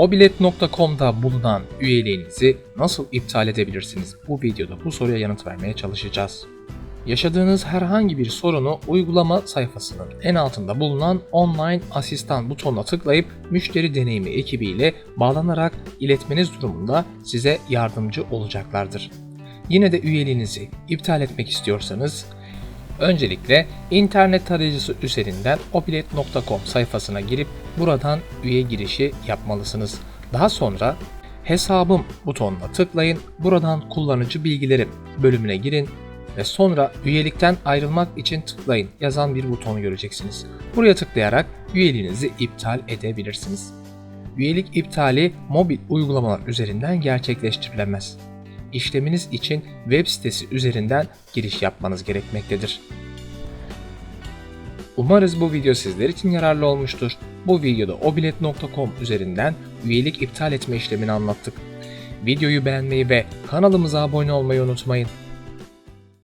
Obilet.com'da bulunan üyeliğinizi nasıl iptal edebilirsiniz? Bu videoda bu soruya yanıt vermeye çalışacağız. Yaşadığınız herhangi bir sorunu uygulama sayfasının en altında bulunan online asistan butonuna tıklayıp müşteri deneyimi ekibiyle bağlanarak iletmeniz durumunda size yardımcı olacaklardır. Yine de üyeliğinizi iptal etmek istiyorsanız öncelikle internet tarayıcısı üzerinden obilet.com sayfasına girip buradan üye girişi yapmalısınız. Daha sonra hesabım butonuna tıklayın. Buradan kullanıcı bilgilerim bölümüne girin ve sonra üyelikten ayrılmak için tıklayın yazan bir butonu göreceksiniz. Buraya tıklayarak üyeliğinizi iptal edebilirsiniz. Üyelik iptali mobil uygulamalar üzerinden gerçekleştirilemez. İşleminiz için web sitesi üzerinden giriş yapmanız gerekmektedir. Umarız bu video sizler için yararlı olmuştur. Bu videoda obilet.com üzerinden üyelik iptal etme işlemini anlattık. Videoyu beğenmeyi ve kanalımıza abone olmayı unutmayın.